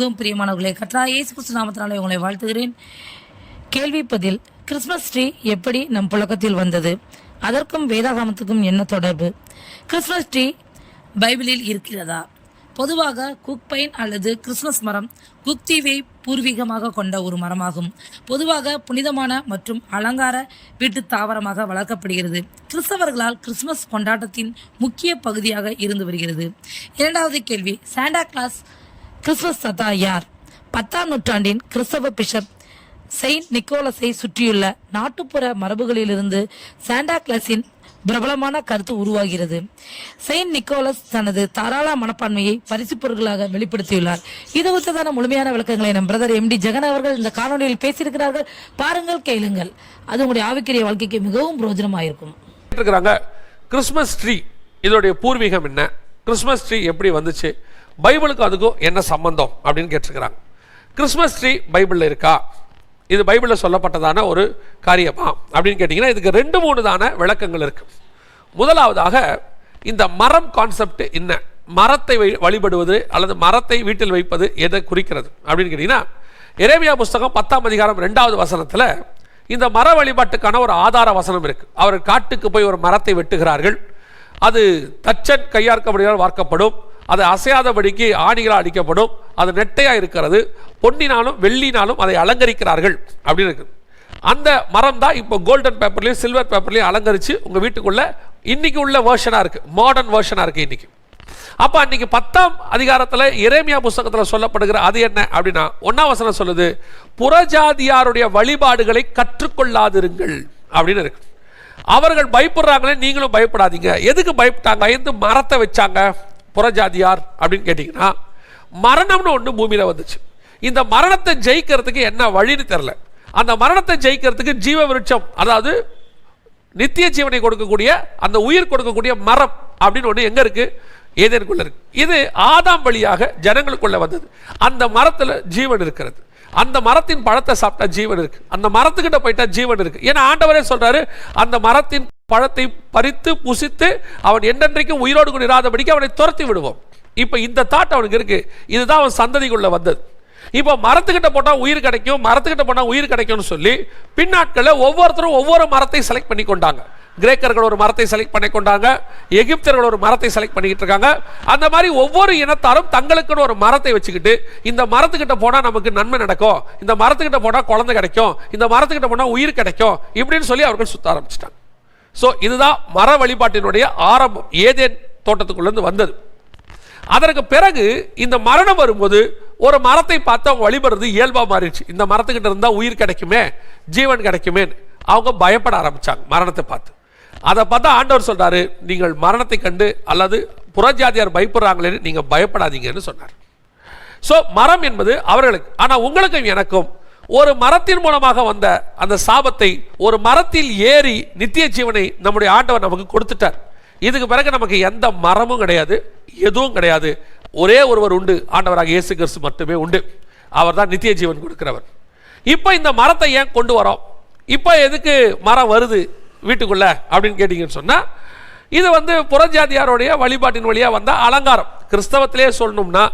மிகவும் பிரியமானவர்களே கத்ரா இயேசு கிறிஸ்து நாமத்தினாலே உங்களை வாழ்த்துகிறேன். கேள்வி பதில் கிறிஸ்மஸ் ட்ரீ எப்படி நம் புழக்கத்தில் வந்தது? அதற்கும் வேதாகமத்துக்கும் என்ன தொடர்பு? கிறிஸ்மஸ் ட்ரீ பைபிளில் இருக்கிறதா? பொதுவாக குக் பைன் அல்லது கிறிஸ்மஸ் மரம் குக் தீவை பூர்வீகமாக கொண்ட ஒரு மரமாகும். பொதுவாக புனிதமான மற்றும் அலங்கார வீட்டு தாவரமாக வளர்க்கப்படுகிறது. கிறிஸ்தவர்களால் கிறிஸ்மஸ் கொண்டாட்டத்தின் முக்கிய பகுதியாக இருந்து வருகிறது. இரண்டாவது கேள்வி சாண்டா கிளாஸ் கிறிஸ்மஸ் தத்தா யார்? பத்தாம் நூற்றாண்டின் கிறிஸ்தவ பிஷப் செயின்ட் நிக்கோலஸை சுற்றியுள்ள நாட்டுப்புற மரபுகளிலிருந்து சாண்டா கிளாஸின் பிரபலமான கருத்து உருவாகிறது. செயின்ட் நிக்கோலஸ் தனது தாராள மனப்பான்மையை பரிசு பொருட்களாக வெளிப்படுத்தியுள்ளார். இது குறித்ததான முழுமையான விளக்கங்களை நம் பிரதர் எம்டி ஜெகன் அவர்கள் இந்த காணொலியில் பேசியிருக்கிறார்கள். பாருங்கள் கேளுங்கள். அது உங்களுடைய ஆவிக்குரிய வாழ்க்கைக்கு மிகவும் பிரயோஜனமாயிருக்கும். இருக்கிறாங்க கிறிஸ்மஸ் ட்ரீ இதோடைய பூர்வீகம் என்ன? கிறிஸ்மஸ் ட்ரீ எப்படி வந்துச்சு? பைபிளுக்கும் அதுக்கும் என்ன சம்பந்தம் அப்படின்னு கேட்டிருக்கிறாங்க. கிறிஸ்மஸ் ட்ரீ பைபிளில் இருக்கா? இது பைபிளில் சொல்லப்பட்டதான ஒரு காரியமா? அப்படின்னு கேட்டிங்கன்னா இதுக்கு ரெண்டு மூணு தான விளக்கங்கள் இருக்குது முதலாவதாக இந்த மரம் கான்செப்ட் என்ன? மரத்தை வழிபடுவது அல்லது மரத்தை வீட்டில் வைப்பது எதை குறிக்கிறது? அப்படின்னு கேட்டிங்கன்னா எரேமியா புஸ்தகம் பத்தாம் அதிகாரம் ரெண்டாவது வசனத்தில் இந்த மர வழிபாட்டுக்கான ஒரு ஆதார வசனம் இருக்குது அவர் காட்டுக்கு போய் ஒரு மரத்தை வெட்டுகிறார்கள். அது தச்சன் கையார்க்கபடியால் வார்க்கப்படும். அது அசையாதபடிக்கு ஆணிகளால் அடிக்கப்படும். அது நெட்டையாக இருக்கிறது. பொன்னினாலும் வெள்ளினாலும் அதை அலங்கரிக்கிறார்கள். அப்படின்னு இருக்கு. அந்த மரம் தான் இப்போ கோல்டன் பேப்பர்லையும் சில்வர் பேப்பர்லையும் அலங்கரித்து உங்கள் வீட்டுக்குள்ளே இன்றைக்கி உள்ள வேர்ஷனாக இருக்குது மாடர்ன் வேர்ஷனாக இருக்குது இன்றைக்கி அப்போ அன்றைக்கி பத்தாம் அதிகாரத்தில் இறைமையா புஸ்தகத்தில் சொல்லப்படுகிற அது என்ன அப்படின்னா ஒன்னாம் வசனம் சொல்லுது புறஜாதியாருடைய வழிபாடுகளை கற்றுக்கொள்ளாதிருங்கள். அப்படின்னு இருக்கு. அவர்கள் பயப்படுறாங்களே நீங்களும் பயப்படாதீங்க. எதுக்கு பயப்பட்டாங்க? எந்த மரத்தை வச்சாங்க. புறஜாதியார் அப்படின்னு கேட்டிங்கன்னா மரணம்னு ஒன்று பூமியில் வந்துச்சு. இந்த மரணத்தை ஜெயிக்கிறதுக்கு என்ன வழின்னு தெரில அந்த மரணத்தை ஜெயிக்கிறதுக்கு ஜீவ விருட்சம் அதாவது நித்திய ஜீவனை கொடுக்கக்கூடிய அந்த உயிர் கொடுக்கக்கூடிய மரம் அப்படின்னு ஒன்று எங்கே இருக்குது ஏதேனுக்குள்ள இருக்கு. இது ஆதாம் வழியாக ஜனங்களுக்குள்ள வந்தது. அந்த மரத்தில் ஜீவன் இருக்கிறது. அந்த மரத்தின் பழத்தை சாப்பிட்டா ஜீவன் இருக்கு. அந்த மரத்துக்கிட்ட போயிட்டா ஜீவன் இருக்கு. ஏன்னா ஆண்டவரே சொல்றாரு அந்த மரத்தின் பழத்தை பறித்து புசித்து அவன் என்றென்றைக்கும் உயிரோடு கூட இராதபடிக்கு அவனை துரத்தி விடுவோம். இப்போ இந்த தாட் அவனுக்கு இருக்குது இதுதான் அவன் சந்ததிக்குள்ளே வந்தது. இப்போ மரத்துக்கிட்ட போட்டால் உயிர் கிடைக்கும் மரத்துக்கிட்ட போனால் உயிர் கிடைக்கும்னு சொல்லி பின்னாட்களில் ஒவ்வொருத்தரும் ஒவ்வொரு மரத்தை செலக்ட் பண்ணி கொண்டாங்க. கிரேக்கர்கள் ஒரு மரத்தை செலக்ட் பண்ணி கொண்டாங்க எகிப்தர்கள் ஒரு மரத்தை செலக்ட் பண்ணிக்கிட்டு இருக்காங்க. அந்த மாதிரி ஒவ்வொரு இனத்தாரும் தங்களுக்குன்னு ஒரு மரத்தை வச்சுக்கிட்டு இந்த மரத்துக்கிட்ட போனால் நமக்கு நன்மை நடக்கும் இந்த மரத்துக்கிட்ட போனால் குழந்தை கிடைக்கும் இந்த மரத்துக்கிட்ட போனால் உயிர் கிடைக்கும் இப்படின்னு சொல்லி அவர்கள் சுத்த ஆரம்பிச்சிட்டாங்க. ஸோ இதுதான் மர வழிபாட்டினுடைய ஆரம்பம். ஏதேன் தோட்டத்துக்குள்ளேருந்து வந்தது. அதற்கு பிறகு இந்த மரணம் வரும்போது ஒரு மரத்தை பார்த்து அவங்க வழிபடுறது இயல்பாக மாறிடுச்சு. இந்த மரத்துக்கிட்ட இருந்தால் உயிர் கிடைக்குமே ஜீவன் கிடைக்குமே அவங்க பயப்பட ஆரம்பித்தாங்க மரணத்தை பார்த்து. அதை பார்த்தா ஆண்டவர் சொல்கிறாரு நீங்கள் மரணத்தை கண்டு அல்லது புறஜாதியார் பயப்படுறாங்களேன்னு நீங்கள் பயப்படாதீங்கன்னு சொன்னார். ஸோ மரம் என்பது அவர்களுக்கு ஆனால் உங்களுக்கும் எனக்கும் ஒரு மரத்தின் மூலமாக வந்த அந்த சாபத்தை ஒரு மரத்தில் ஏறி நித்திய ஜீவனை நம்முடைய ஆண்டவர் நமக்கு கொடுத்துட்டார். இதுக்கு பிறகு நமக்கு எந்த மரமும் கிடையாது எதுவும் கிடையாது. ஒரே ஒருவர் உண்டு. ஆண்டவராக இயேசு கிறிஸ்து மட்டுமே உண்டு. அவர் தான் நித்திய ஜீவன் கொடுக்கிறவர். இப்போ இந்த மரத்தை ஏன் கொண்டு வரோம்? இப்போ எதுக்கு மரம் வருது வீட்டுக்குள்ள அப்படின்னு கேட்டீங்கன்னு சொன்னால் இது வந்து புறஜாதியாருடைய வழிபாட்டின் வழியாக வந்த அலங்காரம். கிறிஸ்தவத்திலே சொல்லணும்னா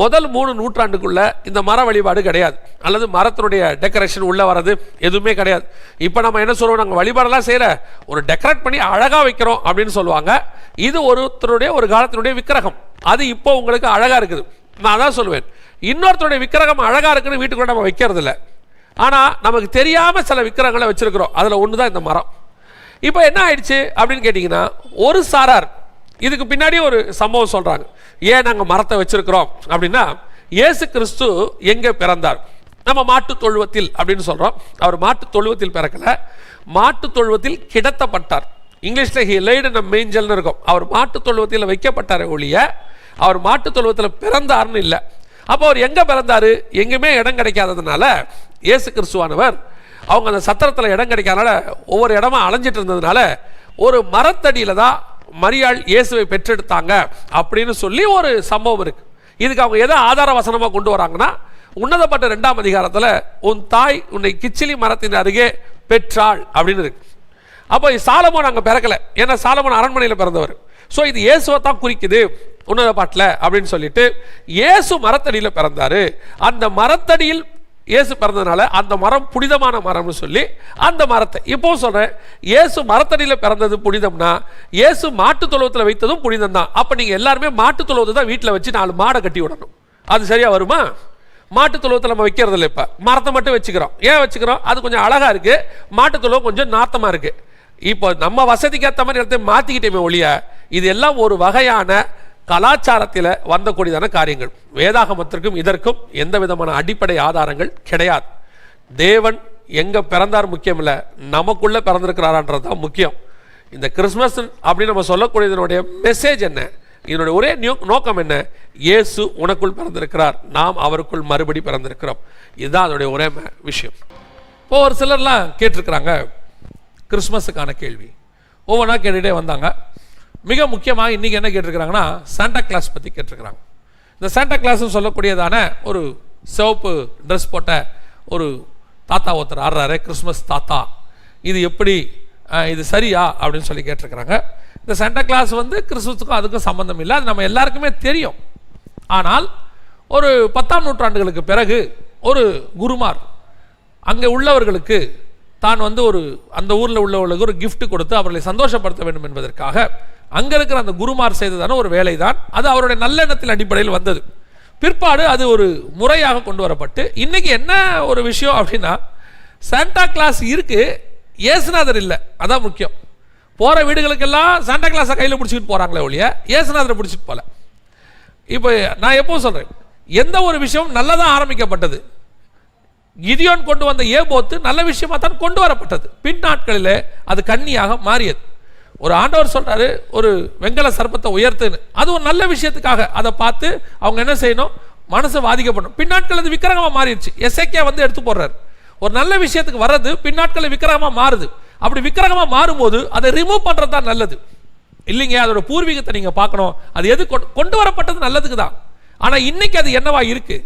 முதல் மூணு நூற்றாண்டுக்குள்ள இந்த மர வழிபாடு கிடையாது. அல்லது மரத்தினுடைய டெக்கரேஷன் உள்ள வர்றது எதுவுமே கிடையாது. இப்போ நம்ம என்ன சொல்லுவோம் நாங்கள் வழிபாடெல்லாம் செய்கிற ஒரு டெக்கரேட் பண்ணி அழகா வைக்கிறோம் அப்படின்னு சொல்லுவாங்க. இது ஒருத்தருடைய ஒரு காலத்தினுடைய விக்கிரகம். அது இப்போ உங்களுக்கு அழகா இருக்குது. நான் அதான் சொல்லுவேன். இன்னொருத்தருடைய விக்கிரகம் அழகா இருக்குன்னு வீட்டுக்குள்ள நம்ம வைக்கிறது இல்லை ஆனால் நமக்கு தெரியாமல் சில விக்கிரகங்களை வச்சிருக்கிறோம். அதில் ஒன்று தான் இந்த மரம். இப்போ என்ன ஆயிடுச்சு அப்படின்னு கேட்டிங்கன்னா ஒரு சாரார் இதுக்கு பின்னாடி ஒரு சம்பவம் சொல்கிறாங்க ஏன் நாங்கள் மரத்தை வச்சுருக்குறோம்? அப்படின்னா இயேசு கிறிஸ்து எங்கே பிறந்தார்? நம்ம மாட்டு தொழுவத்தில் அப்படின்னு சொல்கிறோம் அவர் மாட்டு தொழுவத்தில் பிறக்கல. மாட்டு தொழுவத்தில் கிடத்தப்பட்டார். இங்கிலீஷில் ஹி லைடு நம்ம மேஞ்சல்னு இருக்கும். அவர் மாட்டு தொழுவத்தில் வைக்கப்பட்டார் ஒழிய அவர் மாட்டு தொழுவத்தில் பிறந்தார்னு இல்லை. அப்போ அவர் எங்கே பிறந்தார்? எங்கேயுமே இடம் கிடைக்காததுனால இயேசு கிறிஸ்துவானவர் அவங்க அந்த சத்திரத்தில் இடம் கிடைக்காதனால ஒவ்வொரு இடமா அலைஞ்சிட்டு இருந்ததுனால ஒரு மரத்தடியில் தான் மரியாள் இயேசுவை பெற்றெடுத்தாங்க அப்படின்னு சொல்லி ஒரு சம்பவம் இருக்கு. இதுக்கு அவங்க எதை ஆதார வசனமாக கொண்டு வராங்கன்னா உன்னதப்பட்ட ரெண்டாம் அதிகாரத்தில் உன் தாய் உன்னை கிச்சிலி மரத்தின் அருகே பெற்றாள் அப்படின்னு இருக்கு. அப்போ சாலமோன் அங்கே பிறக்கலை. ஏன்னா சாலமோன் அரண்மனையில் பிறந்தவர். ஸோ இது இயேசுவை தான் குறிக்குது உன்னத பாட்டில் அப்படின்னு சொல்லிட்டு இயேசு மரத்தடியில் பிறந்தார். அந்த மரத்தடியில் இயேசு பிறந்ததுனால அந்த மரம் புனிதமான மரம்னு சொல்லி அந்த மரத்தை இப்போ சொல்கிறேன் இயேசு மரத்தடியில் பிறந்தது புனிதம்னா இயேசு மாட்டு தொழுவத்தில் வைத்ததும் புனிதம் தான் அப்போ நீங்கள் எல்லாருமே மாட்டு தொழுவத்தை தான் வீட்டில் வச்சு நாலு மாடை கட்டி விடணும். அது சரியாக வருமா? மாட்டு தொழுவத்தில் நம்ம வைக்கிறது இல்லை இப்போ. மரத்தை மட்டும் வச்சுக்கிறோம். ஏன் வச்சுக்கிறோம்? அது கொஞ்சம் அழகாக இருக்குது மாட்டு தொழுவம் கொஞ்சம் நாத்தமாக இருக்குது இப்போ நம்ம வசதிக்கு ஏற்ற மாதிரி இடத்தையும் மாற்றிக்கிட்டேமே ஒழிய இது எல்லாம் ஒரு வகையான கலாச்சாரத்தில் வந்தக்கூடியதான காரியங்கள். வேதாகமத்திற்கும் இதற்கும் எந்த விதமான அடிப்படை ஆதாரங்கள் கிடையாது. தேவன் எங்கே பிறந்தார் முக்கியம் இல்லை நமக்குள்ளே பிறந்திருக்கிறாரான்றது தான் முக்கியம். இந்த கிறிஸ்மஸ் அப்படின்னு நம்ம சொல்லக்கூடியதனுடைய மெசேஜ் என்ன? இதனுடைய ஒரே நோக்கம் என்ன? இயேசு உனக்குள் பிறந்திருக்கிறார் நாம் அவருக்குள் மறுபடி பிறந்திருக்கிறோம். இதுதான் அதனுடைய ஒரே ம- விஷயம். இப்போ ஒரு சிலர்லாம் கேட்டிருக்கிறாங்க கிறிஸ்மஸுக்கான கேள்வி. ஒவ்வொன்றா கேட்டுகிட்டே வந்தாங்க. மிக முக்கியமாக இன்றைக்கி என்ன கேட்டிருக்கிறாங்கன்னா சாண்டா கிளாஸ் பற்றி கேட்டிருக்கிறாங்க. இந்த சாண்டா கிளாஸ்னு சொல்லக்கூடியதான ஒரு சிவப்பு ட்ரெஸ் போட்ட ஒரு தாத்தா ஒருத்தர் ஆடுறாரு கிறிஸ்மஸ் தாத்தா. இது எப்படி இது சரியா அப்படின்னு சொல்லி கேட்டிருக்கிறாங்க. இந்த சாண்டா கிளாஸ் வந்து கிறிஸ்துமஸுக்கும் அதுக்கும் சம்மந்தம் இல்லை. அது நம்ம எல்லாருக்குமே தெரியும். ஆனால் ஒரு பத்தாம் நூற்றாண்டுகளுக்கு பிறகு ஒரு குருமார் அங்கே உள்ளவர்களுக்கு தான் வந்து ஒரு அந்த ஊரில் உள்ளவர்களுக்கு ஒரு கிஃப்ட் கொடுத்து அவர்களை சந்தோஷப்படுத்த வேண்டும் என்பதற்காக அங்கே இருக்கிற அந்த குருமார் செய்ததான ஒரு வேலை தான் அது அவருடைய நல்லெண்ணத்தின் அடிப்படையில் வந்தது. பிற்பாடு அது ஒரு முறையாக கொண்டு வரப்பட்டு இன்னைக்கு என்ன ஒரு விஷயம் அப்படின்னா சாண்டா கிளாஸ் இருக்கு ஏசுநாதர் இல்லை அதான் முக்கியம். போகிற வீடுகளுக்கெல்லாம் சாண்டா கிளாஸை கையில் பிடிச்சிக்கிட்டு போகிறாங்களே ஒழிய ஏசுநாதரை பிடிச்சிட்டு போகல இப்போ நான் எப்போ சொல்கிறேன் எந்த ஒரு விஷயமும் நல்லதாக ஆரம்பிக்கப்பட்டது. கிதியோன் கொண்டு வந்த ஏபோத்து நல்ல விஷயமா தான் கொண்டு வரப்பட்டது. பின் நாட்களில் அது கண்ணியாக மாறியது. ஒரு ஆண்டவர் சொல்றாரு ஒரு வெங்கல சர்ப்பத்தை உயர்த்துன்னு. அது ஒரு நல்ல விஷயத்துக்காக. அதை பார்த்து அவங்க என்ன செய்யணும்? மனசு பாதிக்கப்படும் பின்னாட்கள் அது விக்கிரகமாக மாறிடுச்சு. எஸ்ஐக்கே வந்து எடுத்து போடுறாரு. ஒரு நல்ல விஷயத்துக்கு வர்றது பின்னாட்களில் விக்கிரகமாக மாறுது. அப்படி விக்கிரகமாக மாறும்போது அதை ரிமூவ் பண்ணுறது தான் நல்லது. இல்லைங்க அதோட பூர்வீகத்தை நீங்கள் பார்க்கணும். அது எது கொண்டு- கொண்டு வரப்பட்டது நல்லதுக்கு தான். ஆனால் இன்னைக்கு அது என்னவா இருக்கு?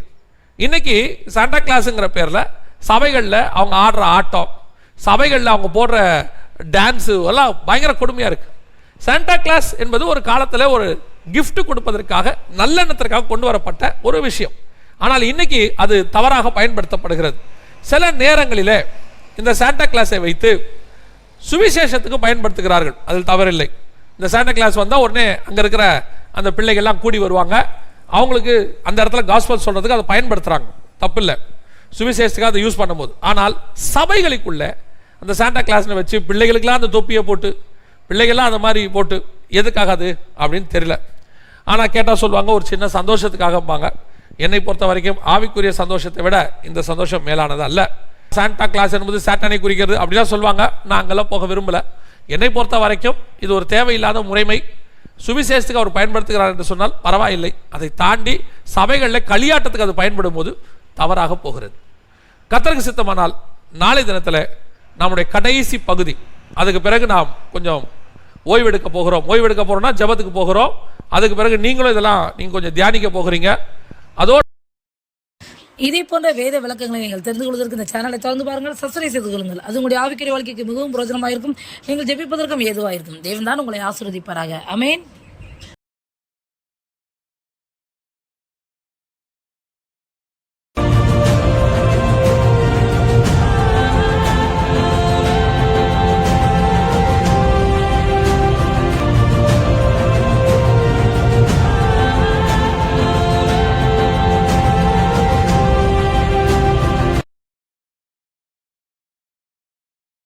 இன்னைக்கு சாண்டா கிளாஸுங்கிற பேரில் சபைகளில் அவங்க ஆடுற ஆட்டம் சபைகளில் அவங்க போடுற டான்ஸு எல்லாம் பயங்கர கொடுமையாக இருக்குது சாண்டா கிளாஸ் என்பது ஒரு காலத்தில் ஒரு கிஃப்ட் கொடுப்பதற்காக நல்லெண்ணத்திற்காக கொண்டு வரப்பட்ட ஒரு விஷயம். ஆனால் இன்னைக்கு அது தவறாக பயன்படுத்தப்படுகிறது. சில நேரங்களில் இந்த சாண்டா கிளாஸை வைத்து சுவிசேஷத்துக்கு பயன்படுத்துகிறார்கள். அதில் தவறில்லை. இந்த சாண்டா கிளாஸ் வந்தால் உடனே அங்கே இருக்கிற அந்த பிள்ளைகள்லாம் கூடி வருவாங்க. அவங்களுக்கு அந்த இடத்துல காஸ்பல் சொல்கிறதுக்கு அதை பயன்படுத்துகிறாங்க தப்பில்லை. சுவிசேஷத்துக்கு அதை யூஸ் பண்ணும்போது. ஆனால் சபைகளுக்குள்ளே அந்த சாண்டா கிளாஸ்னு வச்சு பிள்ளைகளுக்கெல்லாம் அந்த தொப்பியை போட்டு பிள்ளைகள்லாம் அந்த மாதிரி போட்டு எதுக்காக அது அப்படின்னு தெரியல. ஆனால் கேட்டால் சொல்லுவாங்க ஒரு சின்ன சந்தோஷத்துக்காகப்பாங்க என்னை பொறுத்த வரைக்கும் ஆவிக்குரிய சந்தோஷத்தை விட இந்த சந்தோஷம் மேலானது அல்ல. சாண்டா கிளாஸ் என்பது சாட்டானை குறிக்கிறது அப்படிலாம் சொல்லுவாங்க. நான் அங்கெல்லாம் போக விரும்பல. என்னை பொறுத்த வரைக்கும் இது ஒரு தேவையில்லாத முறைமை. சுவிசேஷத்துக்கு அவர் பயன்படுத்துகிறார் என்று சொன்னால் பரவாயில்லை. அதை தாண்டி சபைகளில் களியாட்டத்துக்கு அது பயன்படும் போது தவறாக போகிறது. கத்தருக்கு சித்தமானால் நாளை தினத்தில் நம்முடைய கடைசி பகுதி. அதுக்கு பிறகு நாம் கொஞ்சம் ஓய்வெடுக்க போகிறோம். ஓய்வெடுக்க போகிறோம்னா ஜெபத்துக்கு போகிறோம். அதுக்கு பிறகு நீங்களும் இதெல்லாம் நீங்கள் கொஞ்சம் தியானிக்க போகிறீங்க. அதோடு இதே போன்ற வேத விளக்கங்களை நீங்கள் தெரிந்து கொள்வதற்கு இந்த சேனலை திறந்து பாருங்கள். சப்ஸ்கிரைப் செய்து கொள்ளுங்கள். அது உங்களுடைய ஆவிக்கிற வாழ்க்கைக்கு மிகவும் பிரயோஜனமாக இருக்கும் நீங்கள் ஜெபிப்பதற்கும் ஏதுவாக இருக்கும் தேவன் தான் உங்களை ஆசிர்வதிப்பாராக. அமேன்